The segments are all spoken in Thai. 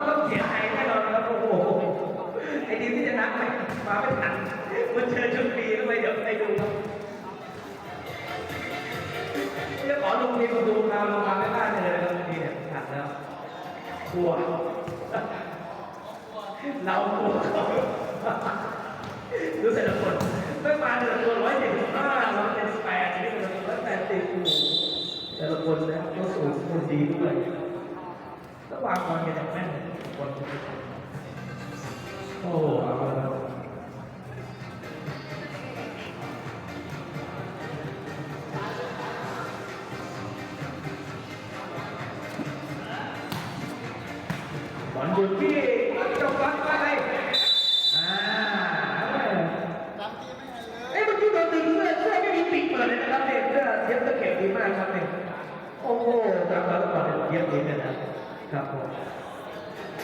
ต้องเสียใจแน่นอนครับโอ้โหไอ้ทีมที่ชนะไม่มาไม่ทันมันเชิญชมฟรีแล้วไปเดี๋ยวไปดูครับจะขอลงทีมดูเราลงมาไม่ได้เลยนะครับทีเนี่ยขัดแล้วกลัวเรากลัวเขาดูแต่ละคนไม่มาแต่ละตัวร้อยเจ็ดสิบห้าร้อยเจ็ดสิบแปดนี่แต่ละคนร้อยแปดสิบแต่ละคนนะก็สูงคนดีด้วย วางบอลกันอย่างแม่นบอลโอ้โห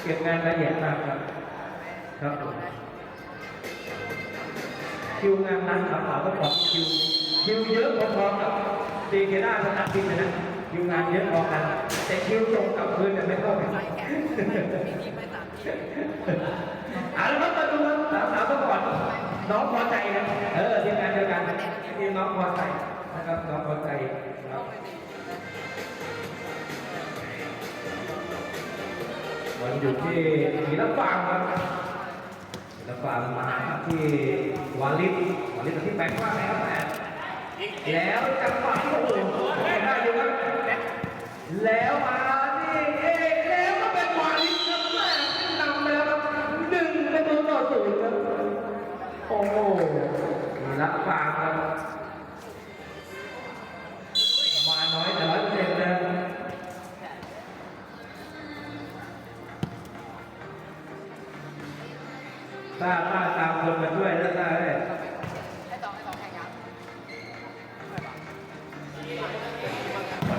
เก็บงานละเอียดมากครับ ครับผมคิวงานนั้นครับเราก็ขอคิว คิวเยอะพอๆกับดีเกด้าสนามบินเลยนะคิวงานเยอะพอกัน แต่คิวตรงกับพื้นเนี่ไม่เท่ากันเอาละครับมาดูครับสาวสาวต้องก่อนน้องพอใจนะเออทีมงานเดียวกันทีมน้องพอใจนะครับน้องพอใจครับ อยู่ที่ศรีลปางครับศรีลปางมาที่วาลิศวาลิศที่แปลงว่าไงครับแม่แล้วจังหวะที่โอ้โหได้อยู่ครับแล้วมาที่เอกแล้วก็เป็นวาลิศครับแม่ขึ้นนำไปแล้วครับหนึ่งประตูต่อศูนย์ครับโอ้โหศรีลปางครับ ถ้าถ้าตามคนมาช่วยแล้วได้เลย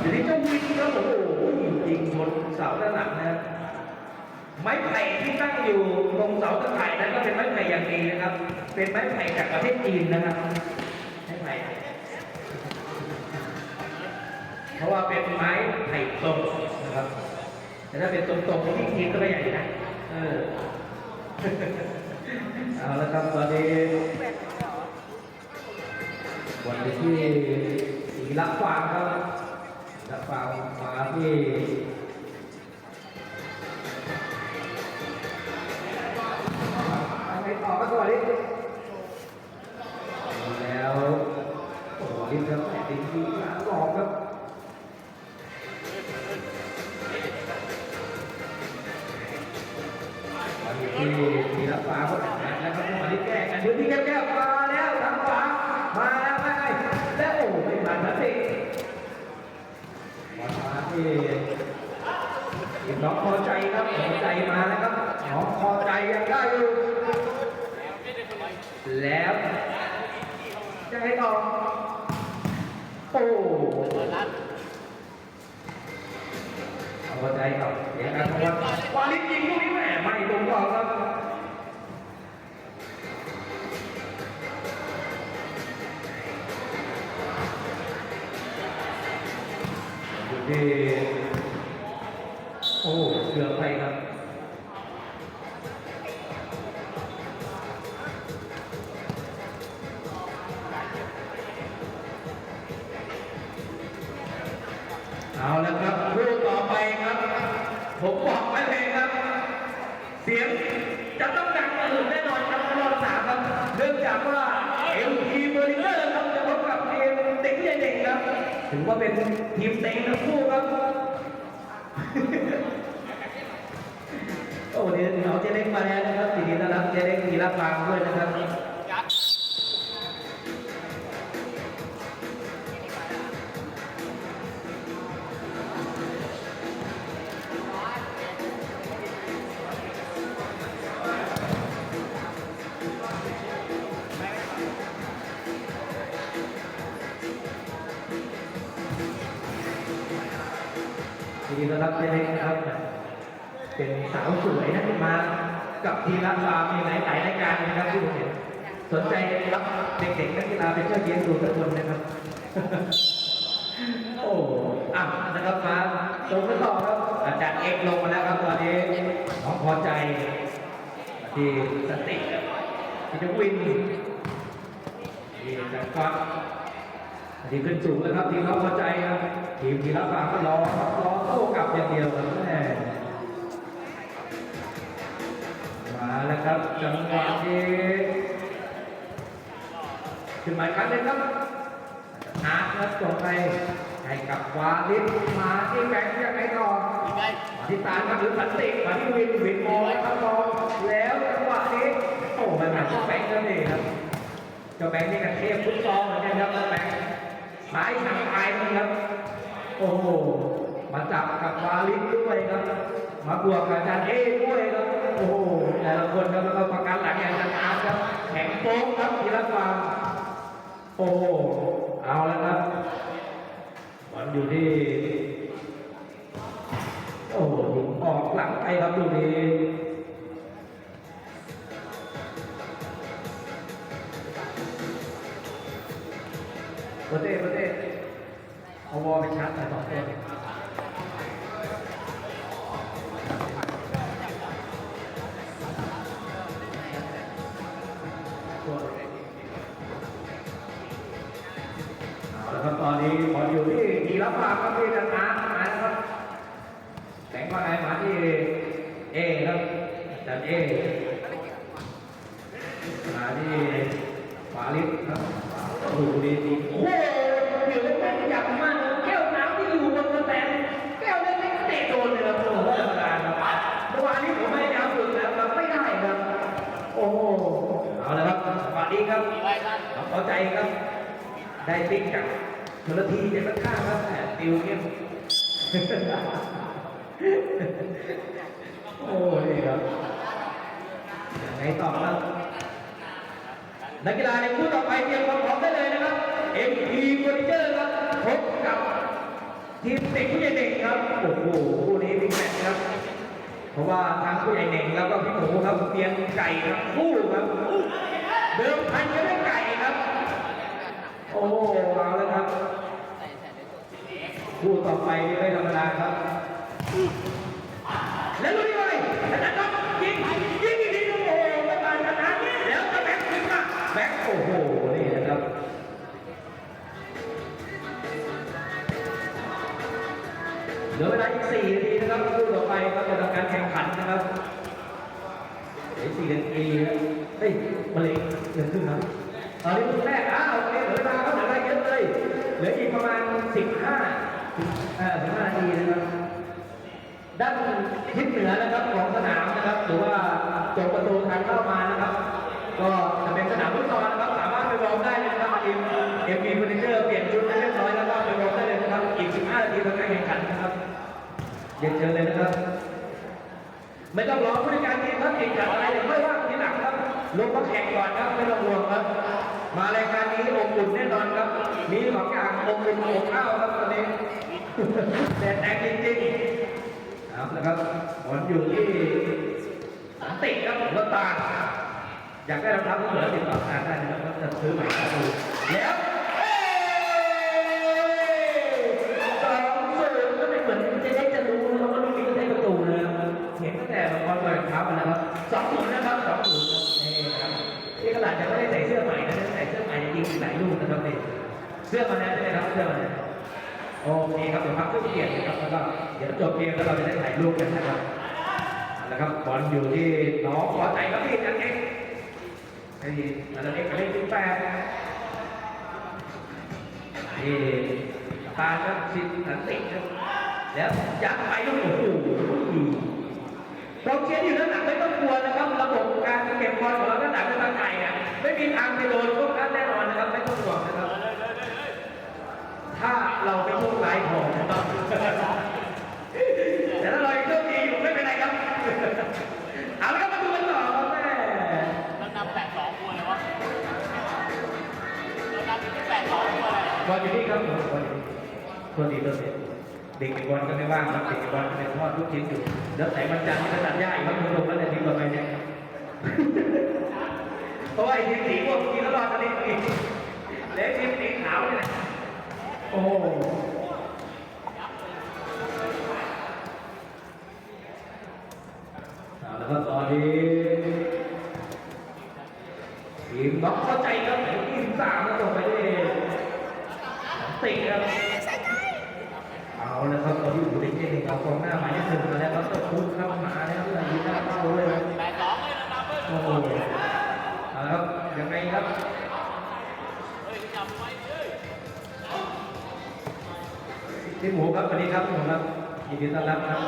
ทีนี้เจ้าวินก็โอ้โหจริงๆบนเสาด้านหลังนะไม้ไผ่ที่ตั้งอยู่ตรงเสาตะไคร่นั้นก็เป็นไม้ไผ่อย่างดีนะครับ เป็นไม้ไผ่จากประเทศจีนนะครับไม้ไผ่เพราะว่าเป็นไม้ไผ่ตรงนะครับ แต่ถ้าเป็นตรงๆที่จีนก็ไม่ใหญ่นะเออ เอาละครับตอนนี้วันที่ศรีลักฟางครับรีลักฟางมาที่ ที่น้องพอใจครับพอใจมาแล้วครับน้องพอใจยังได้อยู่แล้วจะให้ต่อโอ้พอใจครับเดี๋ยวกันเพราะว่าวาลิสยิงลูกนี้แหมไม่ตรงต่อครับ โอ้เกือบไปครับเอาแล้วครับคู่ต่อไปครับ ผมบอกไว้เลยครับ เสียงจะต้องดังกระหึ่มแน่นอนครับรอบสามครับเนื่องจากว่าเอ็มทีเบอร์ลิเกอร์ครับจะพบกับทีม เด็กผู้ใหญ่เด็กครับ ถือว่าเป็นทีมเต็งทั้งคู่ครับโอ้เดี๋ยวเราเจะเล็กมาแล้วนะครับทีนี้ต้อนรับเจะเล็กมีรับฟังด้วยนะครับ เจเล็กนะครับ เป็นสาวสวยนะที่มากับทีมรับฟาร์มมีหลายหลายรายการนะครับที่ผมเห็นสนใจรับเด็กๆนักกีฬาเป็นเจ้าเลี้ยงดูทุกคนนะครับ โอ้อะนะครับมาตรงกันต่อครับอาจารย์เอกลงมาแล้วครับตอนนี้น้องพอใจที่สติที่จะวินที่จะฟัดที่ขึ้นสูงแล้วครับทีมเขาพอใจครับ ทีมที่รับฟังก็รอครับรอโต้กลับอย่างเดียวครับแม่มาแล้วครับจังหวะที่ขึ้นมาอีกครั้งหนึงครับอาร์ตครับส่งไปให้กับวาลิสมาที่แบงค์ยังไงต่อไงมาที่ตาลครับหรือสันติมาที่วินวินบอลครับบอลแล้วจังหวะนี้โอ้มันหนักแบงค์นั่นเองครับเจ้าแบงค์นี่กันเทพฟุตซอลเหมือนกันครับแบงค์หายทางไกลนี่ครับ อ้โห มาจับกับวาลิสด้วยครับ มาบวกกับอาจารย์เอด้วยครับ โอ้โห แต่ละคนครับแล้วก็ประกันหลังอย่างจารย์อาร์ครับ แข็งโป๊กครับทีละความโอ้โห เอาแล้วครับบอลอยู่ที่ โอ้โหออกหลังไปครับลูกนี้ วอลไปชาร์จแต่สองตัวตัวเอาละครับตอนนี้บออยู่ที่ทีละฝาครับที่จะอาร์ตมานะครับแสงว่าไงมาที่เอครับจารย์เอมาที่ฟาลิสครับ ได้ติ๊กจากชลทีเจ็ดข้างครับแต่ติวเข้มโอ้ยครับยังไงต่อครับนักกีฬาในคู่ต่อไปเตรียมความพร้อมได้เลยนะครับ MP Furniture ครับพบกับทีมเด็กผู้ใหญ่เด็กครับโอ้โหคู่นี้บิ๊กแมตช์ครับ เพราะว่าทางผู้ใหญ่เด็กแล้วก็พี่หมูครับเตรียมไก่ครับคู่ครับ เดิมพันกันด้วย โอ้เอาแล้วครับคู่ต่อไปนี่ไม่ธรรมดาครับ แล้วลุยเลยชนะน็อกยิงยิงอีกทีโอ้โหไม่ผ่านชนะแล้วก็แบ็คขึ้นมาแบ็คโอ้โหนี่นะครับเหลือเวลาอีก4นาทีนะครับคู่ต่อไปครับจะทำการแข่งขันนะครับเหลือ4นาทีเฮ้ยมาเลยเดือนครึ่งครับ ตอนนี้คู่แรกอ้าวโอเคเหลือเวลาก็เหลือเวลาเยอะเลยเหลืออีกประมาณ 15เอ่อ15นาทีนะครับด้านทิศเหนือนะครับของสนามนะครับ หรือว่าตรงประตูทางเข้ามานะครับ ก็จะเป็นสนามฟุตซอลนะครับสามารถไปลองได้เลยนะครับทีมเอ็มบีเฟอร์นิเจอร์เปลี่ยนชุดให้เรียบร้อยแล้วก็ไปลองได้เลยนะครับอีก 15นาทีทำการแข่งขันนะครับเรียนเชิญเลยนะครับ ไม่ต้องรอผู้จัดการทีมครับติดขัดอะไรเดี๋ยวค่ว่าทีหลังครับ ลงมาแข่งก่อนครับไม่ต้องห่วงครับ มารายการนี้อบอุ่นแน่นอนครับ มีของอย่างอบอุ่นอบอ้าวครับตอนนี้แต่แตกจริงๆเอาละครับบอลอยู่ที่สันติครับหัวตาอยากได้รองเท้าก็เหลือติดต่อทาได้นะครับจะซื้อใหม่ก็ดูแล้วเอ้ยสองศูนย์ก็ไม่เหมือนจะได้จะรู้นะครับว่าลูกนี้จะได้ประตูนะครับเห็นตั้งแต่บอลเท้ามาแล้วครับสองศูนย์นะครับสองศูนย์ครับนี่ครับ นี่ขนาดจะไม่ได้ใส่เสื้อใหม่นะใส่เสื้อใหม่ยิงอีกหลายลูกนะครับนี่เสื้อมาแล้วใช่ไหมครับเสื้อมาแล้วโอเคครับเดี๋ยวพักเพื่อเกียรตินะครับแล้วก็เดี๋ยวจบเกมแล้วเราจะได้ถ่ายรูปกันนะครับเอาละครับบอลอยู่ที่น้องขอใจครับพี่นันเองไอ้นันเองก็เล่นที่แปดนี่ตาครับสิทธิ์สันติครับแล้วยัดไปลูกโอ้โห เราเชียร์อยู่ด้านหลังไม่ต้องกลัวนะครับ ระบบการเก็บบอลของเราด้านหลังเป็นทางไก่เนี่ยไม่มีทางไปโดนพวกนั้นแน่นอนนะครับไม่ต้องห่วงนะครับ ถ้าเราไม่โชคร้ายพอนะครับแต่ถ้าเรายังโชคดีอยู่ไม่เป็นไรครับเอาละครับมาดูกันต่อครับแม่เรานำแปดสองมัวเลยวะเรานำแปดสองมัวเลยบอลอยู่นี่ครับผมบอลอยู่นี่ตัวดีตัว เด็ดเด็กบอลก็ไม่ว่างครับเด็กบอลก็เป็นทอดทุกชิ้นอยู่แล้วแต่มันจันทร์ที่ขนาดย่าอีกครับคุณผู้ชมแล้วแต่ทีมต่อไปเนี่ยเพราะว่าไอ้ทีมสีม่วงทีมละรอดตอนนี้อีกแล้วทีมสีขาวเนี่ยโอ้โอาละแล้วก็ตอนนี้ทีมน้องเข้าใจครับหมายเลข23แล้วส่งไปที่ติดครับเอาแล้วครับตอนที่อยู่ในเกมเอากองหน้าหมายเลขหนึ่งมาแล้วครับต้องคุกเข้ามาแล้วครับยืนหน้าเป้าเลย แปดสองเลยนะเบิ้ล โอ้โหเอาละครับยังไงครับ เฮ้ยจับไว้เฮ้ย พี่หมูครับสวัสดีครับพี่หมูครับยินดีต้อนรับครับ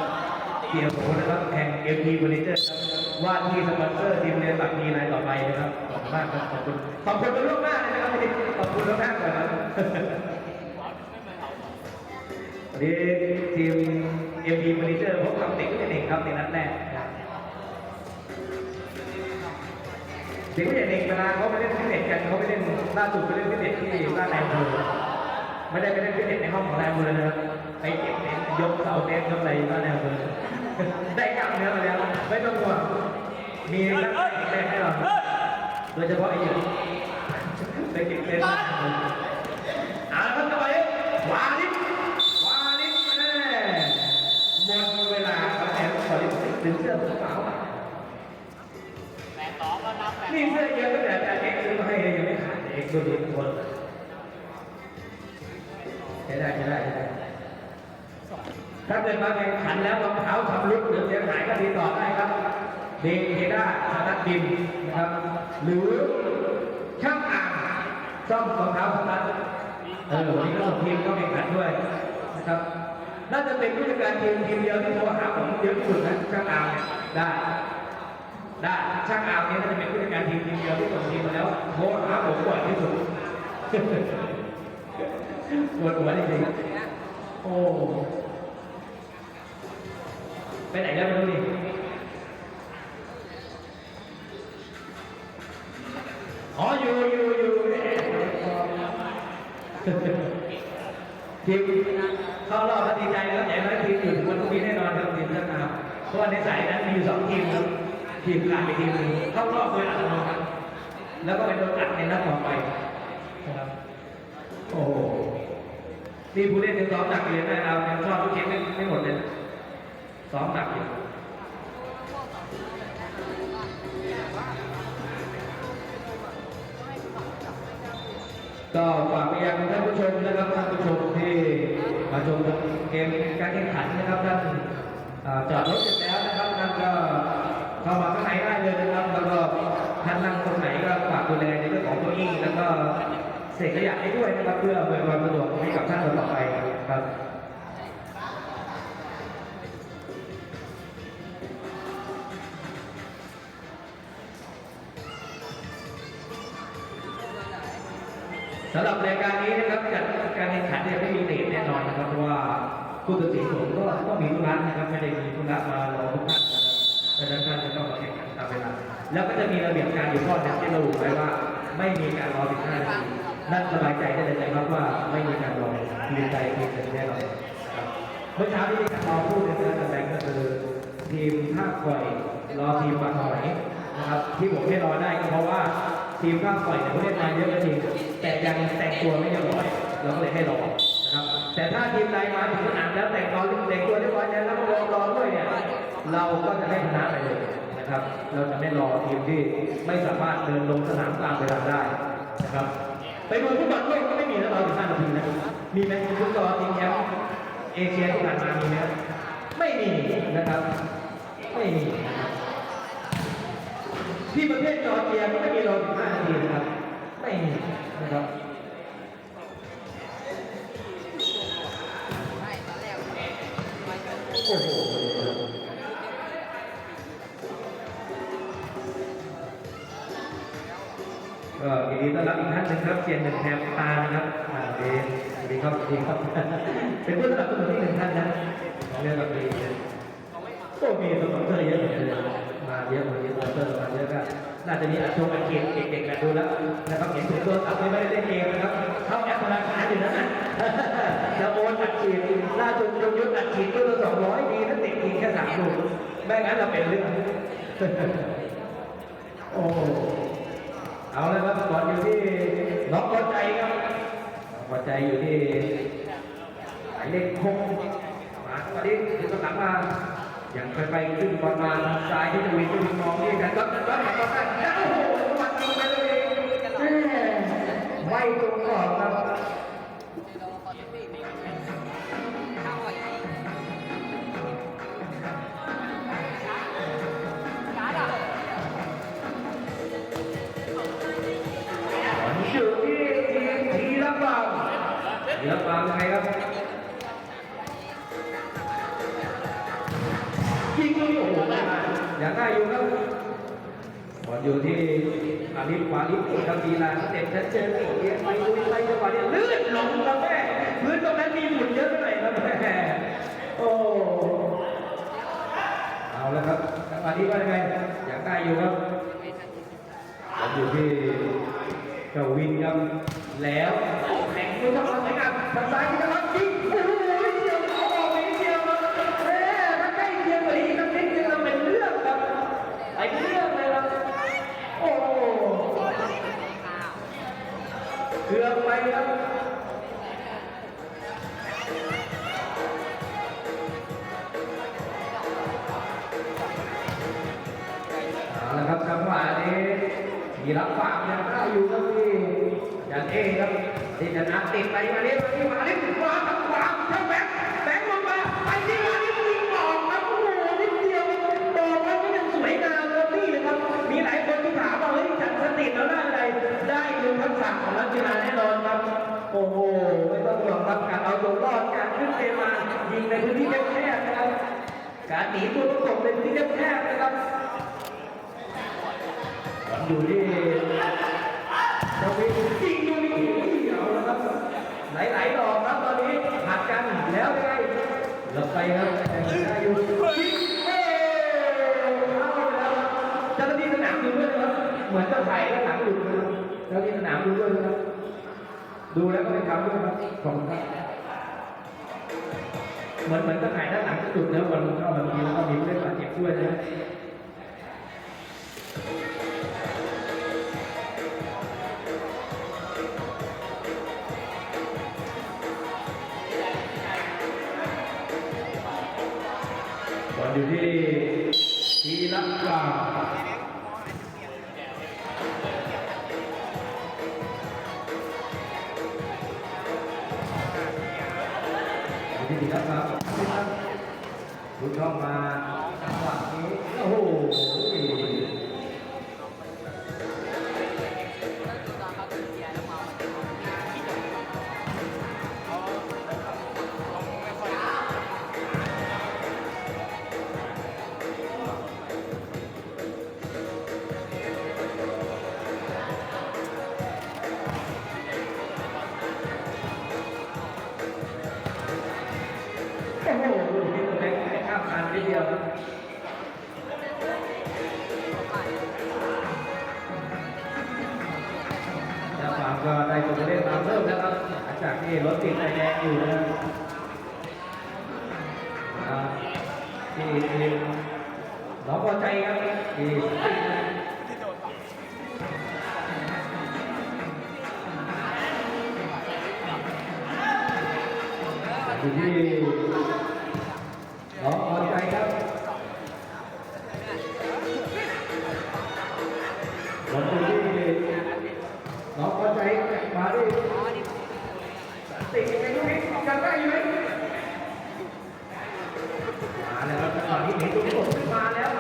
เกียร์หมูนะครับแข่งเอ็มพีบริเตอร์ครับว่าที่สปอนเซอร์ทีมเรียนบัตรมีรายต่อไปนะครับขอบคุณมากครับขอบคุณขอบคุณเป็นล่วงหน้าเลยนะครับพี่ขอบคุณล่วงหน้าก่อนครับวันนี้ทีมเอ็มพีบริเตอร์พบกับเด็กผู้ใหญ่เด็กครับในนัดแรกนะครับเด็กผู้ใหญ่เด็กเวลาเขาไปเล่นฟิตเนสกันเขาไปเล่นล่าสุดไปเล่นฟิตเนสที่บ้านนายอำเภอ ไม่ได้ไปเล่นฟิตเนสในห้องของนายอำเภอนะครับไปเก็บเต็นท์ยกเสาเต็นท์ยกอะไรบ้านนายอำเภอได้กลับเนื้อมาแล้วไม่ต้องห่วงมีนักเตะแรกให้เราโดยเฉพาะไอ้หยิบไปเก็บเต็นท์บ้านนายอำเภอเอาละครับต่อไปวาลิสวาลิสแม่หมดเวลาครับแอนวาลิสถึงเสื้อสีขาวอะแปดสองก็นับแปดนี่เสื้อเยอะตั้งแต่อาจารย์เอ็กซ์ซื้อมาให้เลยยังไม่ขาดเอ็กซ์ตัวนี้ทุกคนใช้ ได้ใช้ได้ใช้ได้ถ้าเกิดมาแข่งขันแล้วรองเท้าชำรุดหรือเสียหายก็ติดต่อได้ครับเดเฮด้าธนัดดินนะครับ หรือช่างอ่างซ่อมรองเท้าสตาร์ทเออวันนี้ก็ส่งทีมเข้าแข่งขันด้วยนะครับน่าจะเป็นผู้จัดการทีมทีมเดียวที่โทรหาผมเยอะที่สุดนะช่างอ่างเนี่ยได้ได้ช่างอ่างเนี่ยน่าจะเป็นผู้จัดการทีมทีมเดียวที่ส่งทีมมาแล้วโทรหาผมบ่อยที่สุด ปวดหัวจริงๆโอ้ ไปไหนแล้วไม่รู้นี่อ๋ออยู่อยู่อยู่ทีมเข้ารอบแล้วดีใจแล้วแต่ว่าทีมอื่นมันต้องมีแน่นอนครับทีมเวียดนามเพราะว่าในสายนั้นมีอยู่สองทีมครับทีมขาดไปทีมหนึ่งเข้ารอบโดยอัตโนมัติแล้วก็ไปโดนอัดในนัดต่อไปนะครับโอ้ โหนี่ผู้เล่นยังซ้อมหนักอยู่เลยนะเรายังชอบทุกเกมไม่ไม่หมดเลยซ้อมหนักอยู่ก็ฝากไปยังท่านผู้ชมนะครับท่านผู้ชมที่มาชมเกมการแข่งขันนะครับท่านจอดรถเสร็จแล้วนะครับท่านก็เข้ามาข้างในได้เลยนะครับแล้วก็ท่านนั่งตรงไหนก็ฝากดูแลในเรื่องของเก้าอี้แล้วก็ เศษขยะให้ด้วยนะครับเพื่ออำนวยความสะดวกให้กับท่านต่อไปครับสำหรับรายการนี้นะครับจัดการแข่งขันเนี่ยไม่มีเดทแน่นอนนะครับเพราะว่าผู้ตัดสินผมก็ต้องมีธุระนะครับไม่ได้มีธุระมารอทุกท่านนะครับดังนั้นท่านจะต้องมาแข่งขันตามเวลาแล้วก็จะมีระเบียบการอยู่ข้อหนึงที่ระบุไว้ว่า ไม่มีการรอ15นาที นั่นสบายใจได้เลยนะครับว่าไม่มีการรอทีมใดทีมหนึ่แน่นอนครับเมื่อเช้าที่มีการรอพูดในการแสดงก็คือทีมท่าคอยรอทีมบางหอยนะครับที่ผมให้รอได้ก็เพราะว่าทีมข้ามฝ่ายเนี่ยเขาเล่นมาเยอะก็จริงแต่ยังแต่งตัวไม่เรียบร้อยเราก็เลยให้รอนะครับ แต่ถ้าทีมใดมาถึงสนามแล้วแต่งตัวแต่งตัวเรียบร้อยแล้วแล้วก็รอรอด้วยเนี่ยเราก็จะให้ชนะไปเลยนะครับ เราจะไม่รอทีมที่ไม่สามารถเดินลงสนามตามเวลาได้นะครับ ไปดูฟุตบอลโลกก็ไม่มีนะเราถึงห้านาทีนะ มีไหมฟุตบอลทีมแชมป์เอเชียที่ผ่านมามีไหมไม่มีนะครับ ไม่มี ที่ประเทศจอร์เจียก็ไม่มีรอ15นาทีนะครับ ไม่มีนะครับโอ้โห ดีต้อนรับอีกท่านนึงครับเซียนหนึ่งแถบตานะครับอ่าดีสวัสดีครับสวัสดีครับ เป็นผู้สนับสนุนที่หนึ่งท่านนะเรื่องแบบนี้โอ้มีสปอนเซอร์เยอะเลยมาเยอะมาเยอะสปอนเซอร์มาเยอะก็น่าจะมีอัดชมอัดเกมเด็กๆกันดูแล้วนะครับเห็นถึงตัวตับไม่ได้เล่นเกมนะครับเข้าแอปธนาคารอยู่นะจะโอนอัดฉีดล่าสุดยงยุทธอัดฉีดตัวละสองร้อยดีนั่นติดทีแค่สามลูกไม่งั้นเราเป็นเรื่อง โอ้ เอาเลยครับก่อนอยู่ที่น้องพอใจครับกองพอใจอยู่ที่หมายเลขหกมาสวัสดีถึงกำลังมายังไปไปขึ้นบอลมาทางซ้ายที่จะวินจะวินมองนี่กันก็ก็ก็ก็ได้โอ้โหมันยิงไปเลยไม่ตรง ลิฟวาลิฟเอกบีลาเต็มชัดเจนเอียงไปลุยไปจังหวะนี้ลื่นหลงครับแม่พื้นตรงนั้นมีหมุนเยอะไปหน่อยครับแม่โอ้เอาแล้วครับจังหวะนี้ว่ายังไงยังได้อยู่ครับผมอยู่ที่เจ้าวินครับแล้วแข่งด้วยทางสวยงามทางซ้ายที่จะรับยิง มีรับฝากยังได้อยู่ครับพี่ยันเองครับที่จะนัดติดไปมาเรียมาที่มาเรียขวาทางขวาเจ้าแบงแบงค์ลงมาไปที่มาที่ยิงออกครับโอ้โหนิดเดียวบอกแล้วก็ยังสวยงามเลยนี่เลยครับมีหลายคนที่ถามว่าเฮ้ยจัดสติแล้วได้อะไรได้ดูทักษะของนักกีฬาแน่นอนครับโอ้โหไม่ต้องห่วงครับการเอาตัวรอดการขึ้นเกมมายิงในพื้นที่แคบๆนะครับการหนีตัวประกบในพื้นที่แคบๆนะครับ อยู่ที่เจ้าวิจริงอยู่นี่เอาละครับไหลๆดอกครับตอนนี้หัดกันแล้วยังไงเราไปครับแต่ได้อยู่ยิงเอ้เอาแล้วเจ้าหน้าที่สนามดูด้วยนะครับเหมือนเจ้าไผ่ก็หลังหลุดนะครับเจ้าหน้าที่สนามดูด้วยนะครับดูแล้วก็ไปทำด้วยครับขอบคุณครับเหมือนเหมือนเจ้าไผ่ด้านหลังจะหลุดแล้ววันเข้าบางทีแล้วก็มีผู้เล่นบาดเจ็บด้วยนะ やったー! นี่รถติดไฟแดงอยู่นะครับที่ทีมน้องพอใจครับที่ สีตรงนี้ผมขึ้นมาแล้ว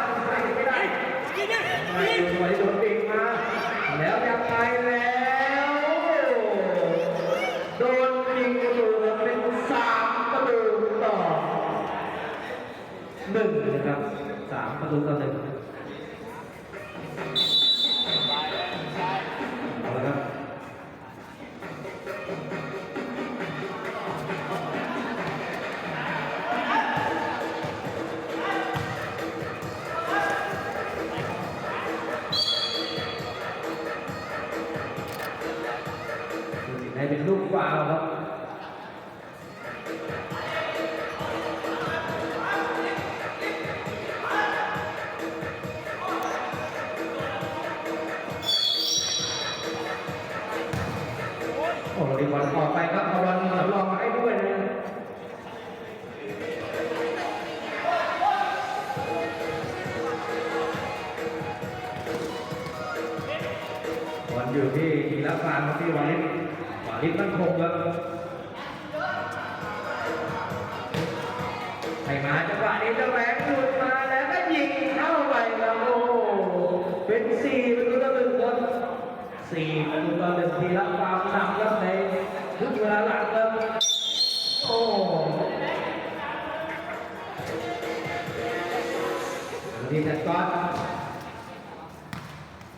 ต่อไปครับระวังสำรองให้ด้วยนะบอลอยู่ที่ทีละฟานที่วาลิศวาลิศมันคง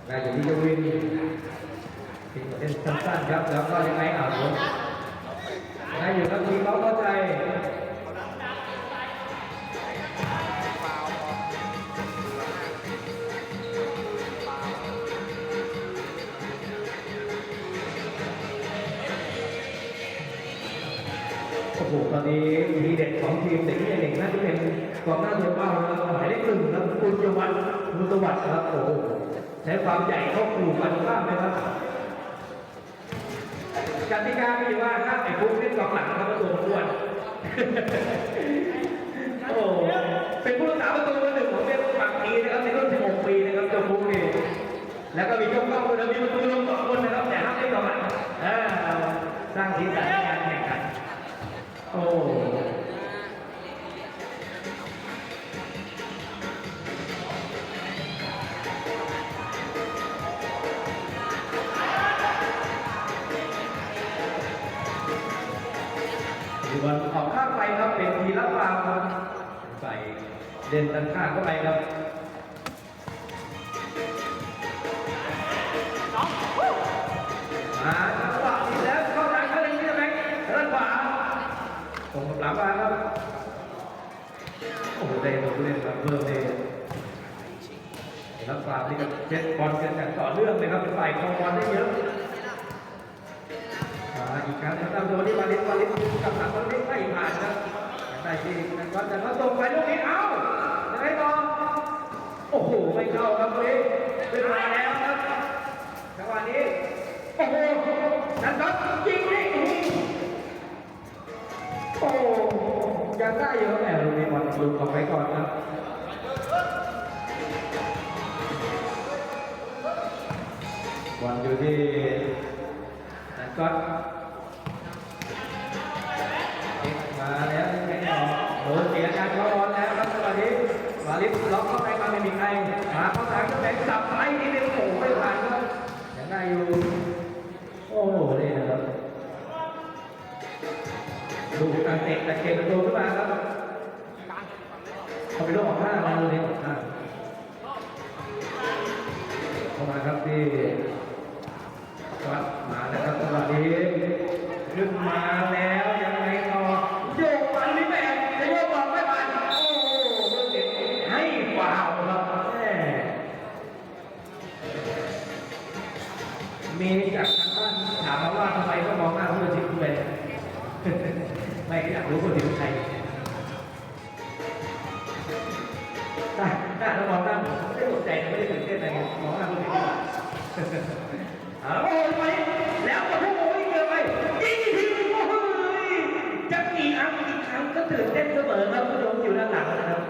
ได้อยู่ที่เจวินเป็นสั้นๆครับ แล้วก็ยังไงอ่าผมได้อยู่ครับทีมเขาเข้าใจโอ้โหตอนนี้ทีเด็ดของทีมเด็กที่เด็กน่าจะเป็นกองหน้าตัวเป้านะครับหมายเลขหนึ่งครับคุณยวัฒน์มุตวัฒน์ครับโอ้โห ช้ความใหญ่เข้าขู่กันบ้างไหมครับกติกามีว่าห้ามไอ้ปุ๊กเล่นกองหลังครับประตูอ้วนโอ้เป็นผู้รักษาประตูคนหนึ่งของเล่นฝั่งนี้นะครับในรุ่น16ปีนะครับเจ้าปุ๊กนี่แล้วก็มีช่องเข้าคนแล้วมีประตูลงสองคนนะครับแต่ห้ามเล่นกองหลังสร้างสีสันในการแข่งขันโอ้ เด่นตันข้าเข้าไปครับมาจังหวะนี้แล้วเข้าทางเข้าเลยใช่ไหมด้านขวาตรงกับหลังมาครับ โอ้โหได้ตัวผู้เล่นครับเพิ่มเลยรับฟาวนี่ก็เจ็ดบอลกันอย่างต่อเนื่องเลยครับเป็นฝ่ายครองบอลได้เยอะมาอีกครั้งนะครับโดนที่วาลิสวาลิสกับหลังวาลิสไม่ผ่านครับได้ที่นะครับแต่เขาส่งไปลูกนี้เอ้า ยังไงต่อโอ้โหไม่เข้าครับเลยเป็นมาแล้วครับจังหวะนี้โอ้โหนันก็ยิงนี่โอ้ยังได้อยู่แหมลูกนี้บอลหลุดออกไปก่อนครับบอลอยู่ที่นันก็ วาลิสล็อกเข้าไปมาไม่มีใครมาเข้าทางก็แบงสับไปนี่นึงโอ้โหไม่ผ่านครับยังได้อยู่โอ้โหนี่นะครับดูการเตะแต่เกมประตูขึ้นมาครับเขาไปโลกออกห้ามาเลยออกห้าเข้ามาครับที่วัดมาแล้วครับจังหวะนี้ขึ้นมา ตื่นเต้นเสมอครับผู้ชมอยู่ด้านหลังนะครับ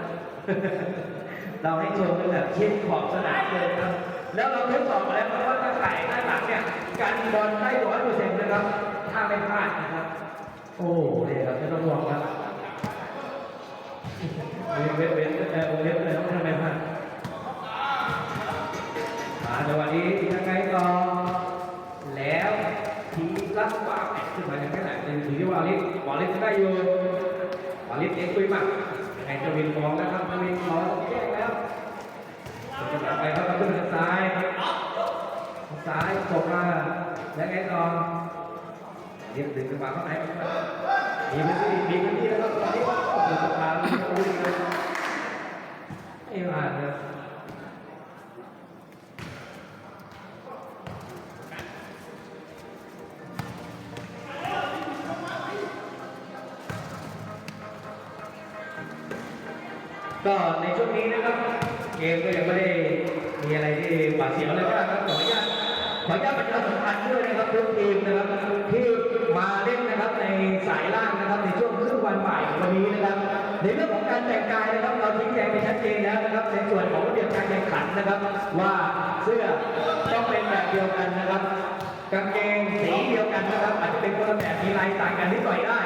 เราให้ชมกันแบบเชียขอบสนามเลยครับ แล้วเราทดสอบมาแล้วครับว่าถ้าถ่ายด้านหลังเนี่ยการยิงบอลได้ร้อยเปอร์เซ็นต์นะครับ ถ้าไม่พลาดนะครับ โอ้เนี่ยครับไม่ต้องห่วงครับเว้นเว้นเว้นเออเว้นเลยต้องทำไมพลาดมาจังหวะนี้ยังไงต่อแล้วทีรักวางแอบขึ้นมาอย่างแค่ไหนเป็นถือที่วาลิสวาลิสได้อยู่ วาลิสเองคุยมากยังไงจะวินมองนะครับจะวินมองแยกแล้วจะกลับไปครับขึ้นทางซ้ายทางซ้ายจบมาแล้วไงต่อเรียบดึงจังหวะเข้าไหนมีพื้นที่มีพื้นที่แล้วก็ตอนนี้โอ้โหสะพานนี่โอ้ย ก็ในช่วงนี้นะครับ เกมก็ยังไม่ได้มีอะไรที่หวาดเสียวเลยมากครับขออนุญาตขออนุญาตประชาสัมพันธ์ด้วยนะครับทุกทีมนะครับที่มาเล่นนะครับในสายล่างนะครับในช่วงครึ่งวันบ่ายวันนี้นะครับในเรื่องของการแต่งกายนะครับ เราชี้แจงไปชัดเจนแล้วนะครับ ในส่วนของระเบียบการแข่งขันนะครับ ว่าเสื้อต้องเป็นแบบเดียวกันนะครับกางเกงสีเดียวกันนะครับอาจจะเป็นคนละแบบมีลายต่างกันนิดหน่อยได้